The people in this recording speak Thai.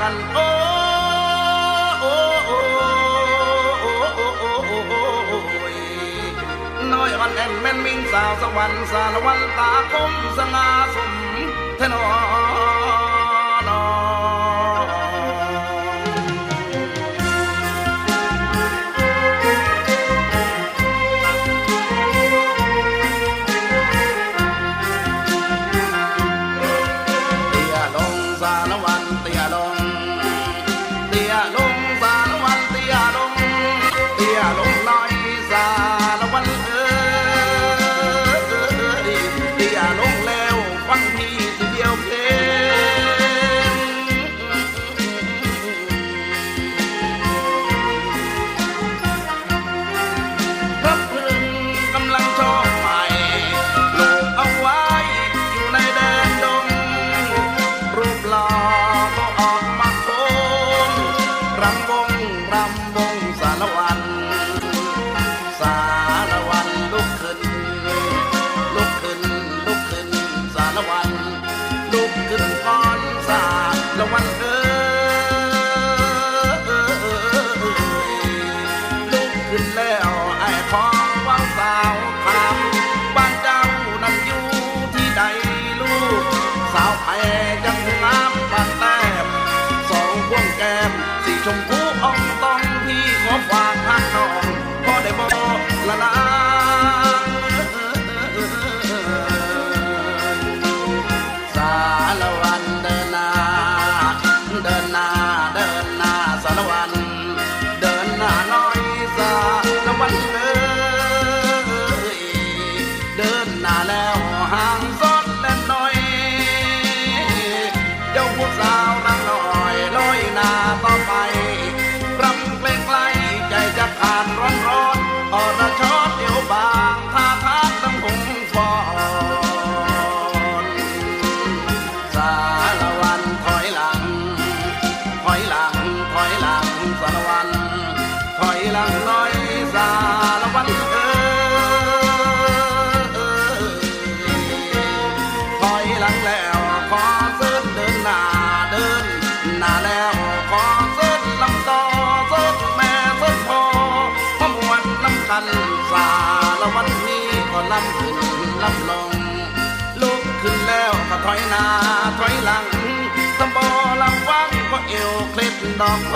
กันโอ้โอ้โอ้โอ้โอ้โอ้โอ้โอ้น้อยอ่อนแอนแม่นมิงสาวสวรรค์สารวันตาคมสง่าสมเทนอ รำวงสารวัน สารวันลุกขึ้น ลุกขึ้น ลุกขึ้นสารวัน ลุกขึ้นก่อนสารวันเอ้ลุกขึ้นแล้วไอ้ของว่างสาว เดินหน้าแล้วห่างซ้อนแล่นน้อย เจ้าผู้สาวรักน้อยลอยหน้าต่อไปรำเกรงไกลใจจะขาดร้อนร้อนอรชอดเดียวบางท่าทางต้องหงฟอนสารวัน ถอยหลังแล้ว ขอเส้นเดินหน้าเดินหน้าแล้วขอเส้นลำต่อเส้นแม่เส้นพ่อพมวนน้ำกันสารวันนี้ก็ลำขึ้นลำลงลุกขึ้นแล้วก็ถอยหน้าถอยหลังสมบอลำฟังก็เอวเคล็ดดอกโพ